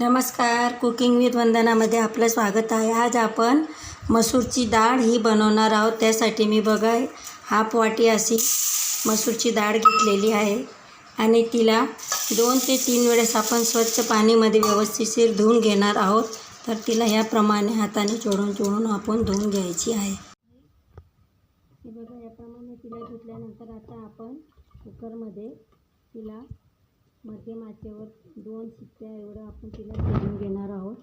नमस्कार cooking with वंदनामध्ये आपलं स्वागत आहे. आज आपण मसूरची डाळ ही बनवणार आहोत. त्यासाठी मी बघा हाफ वाटी अशी मसूरची डाळ घेतलेली आहे आणि तिला दोन ते तीन वेळेस आपण स्वच्छ पाणीमध्ये व्यवस्थितशीर धुवून घेणार आहोत. तर तिला ह्याप्रमाणे हाताने चोळून चोळून आपण धुवून घ्यायची आहे. बघा याप्रमाणे तिला धुतल्यानंतर आता आपण कुकरमध्ये तिला मध्यम आचेवर दोन शिट्ट्या एवढं आपण तिला शिजवून घेणार आहोत.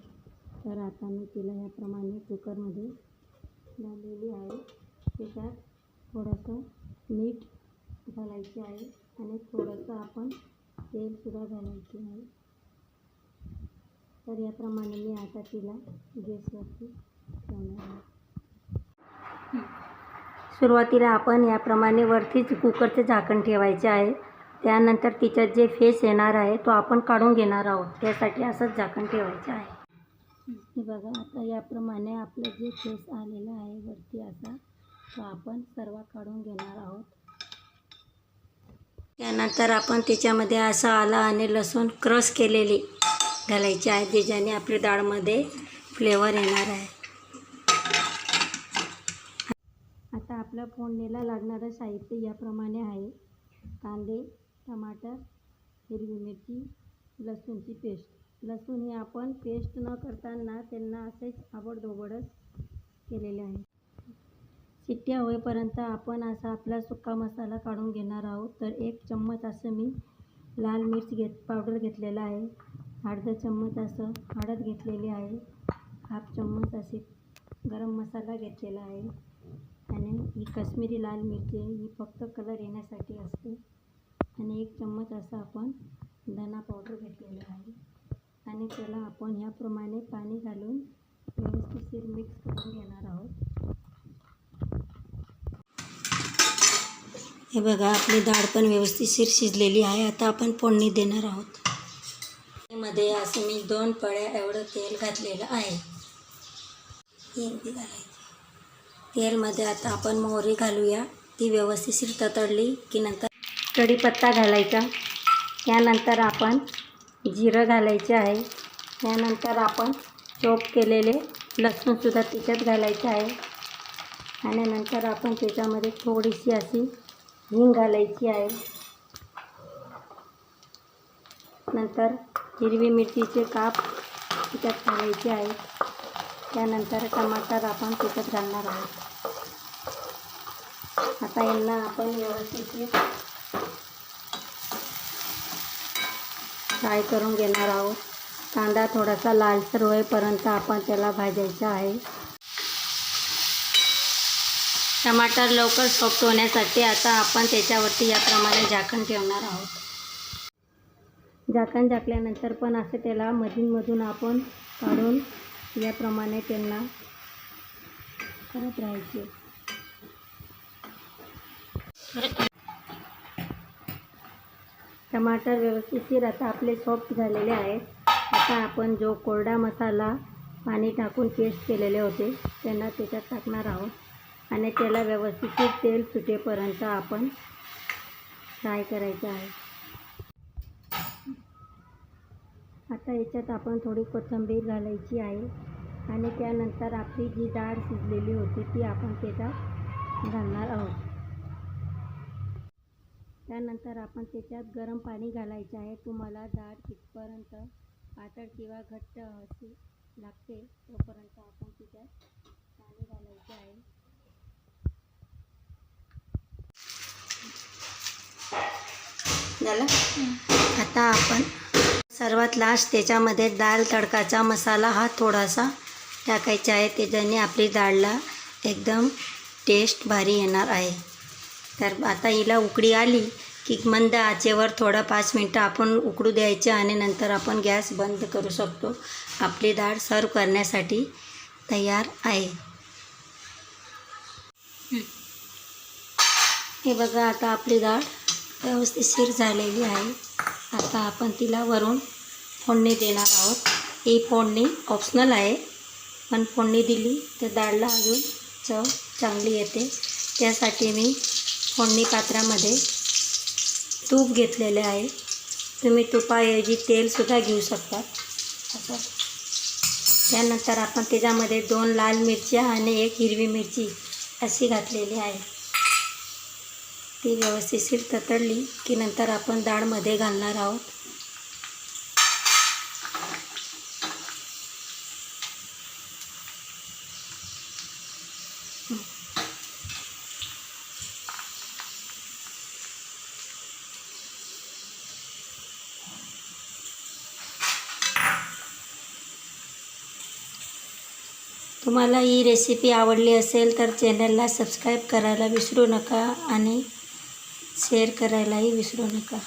तर आता मी तिला याप्रमाणे कुकरमध्ये घाललेली आहे. त्याच्यात थोडंसं मीठ घालायचे आहे आणि थोडंसं आपण तेलसुद्धा घालायचे आहे. तर याप्रमाणे मी आता तिला गॅसवरती ठेवणार आहे. सुरुवातीला आपण याप्रमाणे वरतीच कुकरचे झाकण ठेवायचे आहे. त्यानंतर तिच्यात जे फेस येणार आहे तो आपण काढून घेणार आहोत. त्यासाठी असंच झाकण ठेवायचं आहे. हे बघा आता याप्रमाणे आपलं जे फेस आलेलं आहे वरती असा तो आपण सर्व काढून घेणार आहोत. त्यानंतर आपण त्याच्यामध्ये असं आला आणि लसूण क्रश केलेली घालायची आहे ज्याच्याने आपल्या डाळमध्ये फ्लेवर येणार आहे. आता आपल्या फोडणीला लागणारं साहित्य याप्रमाणे आहे. कांदे टमाटर हिरवी मिरची लसूणची पेस्ट. लसूण ही आपण पेस्ट न करताना त्यांना असेच आवडदोबडच केलेले आहे. चिट्ट्या होईपर्यंत आपण असा आपला सुका मसाला काढून घेणार आहोत. तर एक चम्मच असं मी लाल मिर्च घेत पावडर घेतलेला आहे. अर्धा चम्मच असं हळद घेतलेली आहे. हाफ चम्मच असे गरम मसाला घेतलेला आहे. आणि ही कश्मीरी लाल मिरची ही फक्त कलर येण्यासाठी असते. आणि एक चम्मच असं आपण धना पावडर घेतलेलं आहे. आणि त्याला आपण ह्याप्रमाणे पाणी घालून व्यवस्थितशीर मिक्स करून घेणार आहोत. हे बघा आपली डाळ पण व्यवस्थितशीर शिजलेली आहे. आता आपण फोडणी देणार आहोत. मध्ये असं मी दोन पळ्या एवढं तेल घातलेलं आहे. घालायचं. तेलमध्ये आता आपण मोहरी घालूया. ती व्यवस्थितशीर ततडली की नंतर कढीपत्ता घालायचा. त्यानंतर आपण जिरं घालायचे आहे. त्यानंतर आपण चॉप केलेले लसूणसुद्धा त्याच्यात घालायचं आहे. आणि नंतर आपण त्याच्यामध्ये थोडीशी अशी हिंग घालायची आहे. नंतर हिरवी मिरचीचे काप त्याच्यात घालायचे आहेत त्यानंतर टमाटर आपण त्याच्यात घालणार आहोत. आता यांना आपण व्यवस्थित फ्राय करून घेणार आहोत. कांदा थोडासा लालसर होईपर्यंत आपण त्याला भाजायचा आहे. टमाटर लवकर सॉफ्ट होण्यासाठी आता आपण त्याच्यावरती याप्रमाणे झाकण ठेवणार आहोत. झाकण झाकल्यानंतर पण असं त्याला मधूनमधून आपण काढून याप्रमाणे त्यांना करत राहायचे. टमाटर व्यवस्थितशीर आता आपले सॉफ्ट झालेले आहेत. आता आपण जो कोरडा मसाला पाणी टाकून पेस्ट केलेले होते त्यांना त्याच्यात टाकणार आहोत. आणि त्याला व्यवस्थित तेल सुटेपर्यंत आपण फ्राय करायचं आहे. आता याच्यात आपण थोडी कोथिंबीर घालायची आहे. आणि त्यानंतर आपली जी डाळ शिजलेली होती ती आपण त्याच्यात घालणार आहोत. त्यानंतर आपण त्याच्यात गरम पाणी घालायचे आहे. तुम्हाला डाळ कितपर्यंत पातळ किंवा घट्ट अशी लागते तोपर्यंत आपण त्याच्यात पाणी घालायचे आहे. झालं? आता आपण सर्वात लास्ट त्याच्यामध्ये डाळ तडकाचा मसाला हा थोडासा टाकायचा आहे. त्याच्याने आपली डाळला एकदम टेस्ट भारी येणार आहे. तर आता हिला उकडी आली की मंद आचेवर थोडा पाच मिनटं आपण उकडू द्यायचं आणि नंतर आपण गॅस बंद करू शकतो. आपली डाळ सर्व करण्यासाठी तयार आहे. हे बघा आता आपली डाळ व्यवस्थितशीर झालेली आहे. आता आपण तिला वरून फोडणी देणार आहोत. ही फोडणी ऑप्शनल आहे पण फोडणी दिली तर डाळला अजून चव चांगली येते. त्यासाठी मी फोडणी पात्रामध्ये तूप घेतलेले आहे. तुम्ही तुपाऐवजी तेलसुद्धा घेऊ शकता. असं. त्यानंतर आपण त्याच्यामध्ये दोन लाल मिरच्या आणि एक हिरवी मिरची अशी घातलेली आहे. ती व्यवस्थिशीर ततडली की नंतर आपण डाळमध्ये घालणार आहोत. तुम्हाला ही रेसिपी आवडली असेल तर चॅनलला सबस्क्राईब करायला विसरू नका आणि शेअर करायलाही विसरू नका.